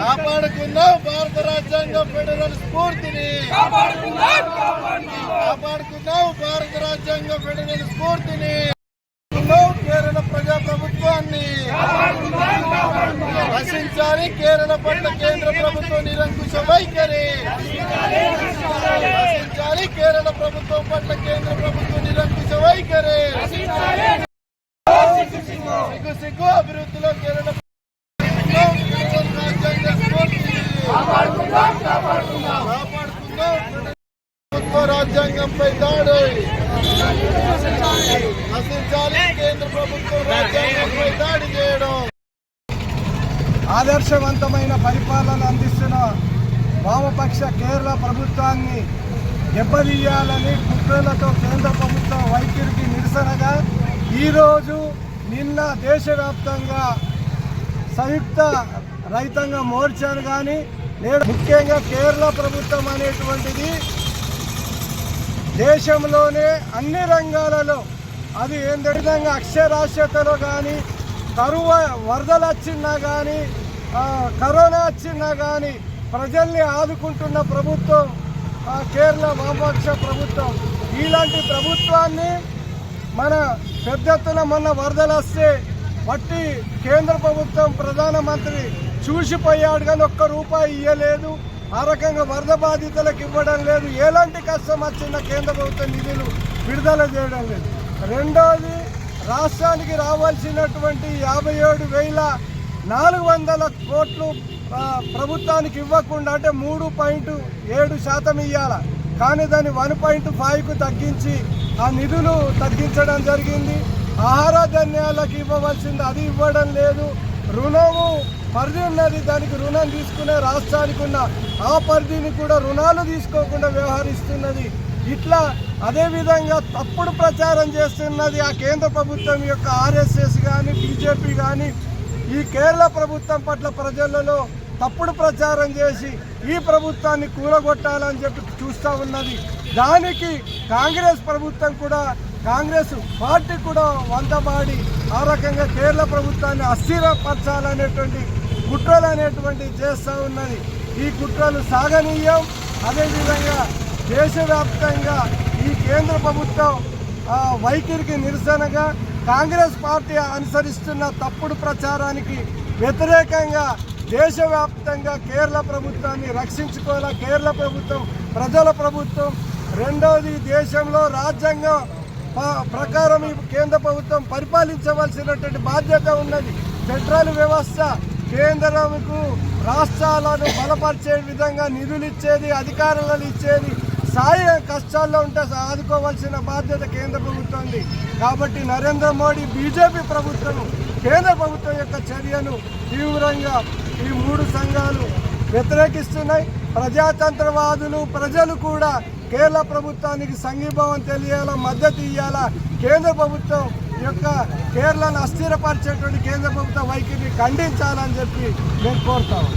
కాపాడుకుందాం భారత రాజ్యాంగం ఫెడరల్ స్ఫూర్తిని. కాపాడుకుందాం భారత రాజ్యాంగం ఫెడరల్ స్ఫూర్తిని. కేరళ ప్రజా ప్రభుత్వాన్ని రక్షించాలి కేరళ పట్ల కేంద్ర ప్రభుత్వం నిరంకుశ వైఖరి. రక్షించాలి కేరళ ప్రభుత్వం పట్ల కేంద్ర ప్రభుత్వం నిరంకుశ వైఖరి. ప్రభుత్వ రాజ్యాంగంపై దాడి. నశించాలి కేంద్ర ప్రభుత్వం రాజ్యాంగంపై దాడి చేయడం. ఆదర్శవంతమైన పరిపాలన అందిస్తున్న వామపక్ష కేరళ ప్రభుత్వాన్ని దెబ్బతీయాలని కుట్రలతో కేంద్ర ప్రభుత్వ వైఖరికి నిరసనగా ఈరోజు నిన్న దేశవ్యాప్తంగా సంయుక్త రైతాంగ మోర్చాను కానీ నేడు ముఖ్యంగా కేరళ ప్రభుత్వం అనేటువంటిది దేశంలోనే అన్ని రంగాలలో అది ఏంటి విధంగా అక్షరాస్యతలో కానీ కరువు వరదలు వచ్చినా కానీ కరోనా వచ్చినా కానీ ప్రజల్ని ఆదుకుంటున్న ప్రభుత్వం కేరళ వామపక్ష ప్రభుత్వం. ఇలాంటి ప్రభుత్వాన్ని మన పెద్ద ఎత్తున మొన్న వరదలు వస్తే బట్టి కేంద్ర ప్రభుత్వం ప్రధానమంత్రి చూసిపోయాడు కానీ ఒక్క రూపాయి ఇవ్వలేదు ఆ రకంగా వరద బాధితులకు ఇవ్వడం లేదు. ఎలాంటి కష్టం వచ్చిన కేంద్ర ప్రభుత్వం నిధులు విడుదల చేయడం లేదు. రెండోది రాష్ట్రానికి రావాల్సినటువంటి యాభై ఏడు వేల నాలుగు వందల కోట్లు ప్రభుత్వానికి ఇవ్వకుండా అంటే మూడు పాయింట్ ఏడు శాతం ఇవ్వాల కానీ దాన్ని వన్ పాయింట్ ఫైవ్కు తగ్గించి ఆ నిధులు తగ్గించడం జరిగింది. ఆహార ధాన్యాలకు ఇవ్వవలసింది అది ఇవ్వడం లేదు. రుణము పరిధి ఉన్నది దానికి రుణం తీసుకునే రాష్ట్రానికి ఉన్న ఆ పరిధిని కూడా రుణాలు తీసుకోకుండా వ్యవహరిస్తున్నది. ఇట్లా అదేవిధంగా తప్పుడు ప్రచారం చేస్తున్నది ఆ కేంద్ర ప్రభుత్వం యొక్క ఆర్ఎస్ఎస్ కానీ బీజేపీ కానీ ఈ కేరళ ప్రభుత్వం పట్ల ప్రజలలో తప్పుడు ప్రచారం చేసి ఈ ప్రభుత్వాన్ని కూలగొట్టాలని చెప్పి చూస్తూ ఉన్నది. దానికి కాంగ్రెస్ ప్రభుత్వం కూడా కాంగ్రెస్ పార్టీ కూడా వంతబాడి ఆ రకంగా కేరళ ప్రభుత్వాన్ని అస్థిరపరచాలనేటువంటి కుట్రలు అనేటువంటి చేస్తూ ఉన్నది. ఈ కుట్రలు సాగనీయం. అదేవిధంగా దేశవ్యాప్తంగా ఈ కేంద్ర ప్రభుత్వం వైఖరికి నిరసనగా కాంగ్రెస్ పార్టీ అనుసరిస్తున్న తప్పుడు ప్రచారానికి వ్యతిరేకంగా దేశవ్యాప్తంగా కేరళ ప్రభుత్వాన్ని రక్షించుకోవాలా? కేరళ ప్రభుత్వం ప్రజల ప్రభుత్వం. రెండవది దేశంలో రాజ్యాంగం ప్రకారం ఈ కేంద్ర ప్రభుత్వం పరిపాలించవలసినటువంటి బాధ్యత ఉన్నది. ఫెడరల్ వ్యవస్థ కేంద్రంకు రాష్ట్రాలను బలపరిచే విధంగా నిధులు ఇచ్చేది అధికారాలను ఇచ్చేది సాయ కష్టాల్లో ఉంటే ఆదుకోవాల్సిన బాధ్యత కేంద్ర ప్రభుత్వంది. కాబట్టి నరేంద్ర మోడీ బీజేపీ ప్రభుత్వం కేంద్ర ప్రభుత్వం యొక్క చర్యను తీవ్రంగా ఈ మూడు సంఘాలు వ్యతిరేకిస్తున్నాయి. ప్రజాతంత్రవాదులు ప్రజలు కూడా కేరళ ప్రభుత్వానికి సంఘీభావం తెలియాలా మద్దతు ఇవ్వాలా కేంద్ర ప్రభుత్వం యొక్క కేరళను అస్థిరపరిచేటువంటి కేంద్ర ప్రభుత్వ వైఖరిని ఖండించాలని చెప్పి నేను కోరుతాను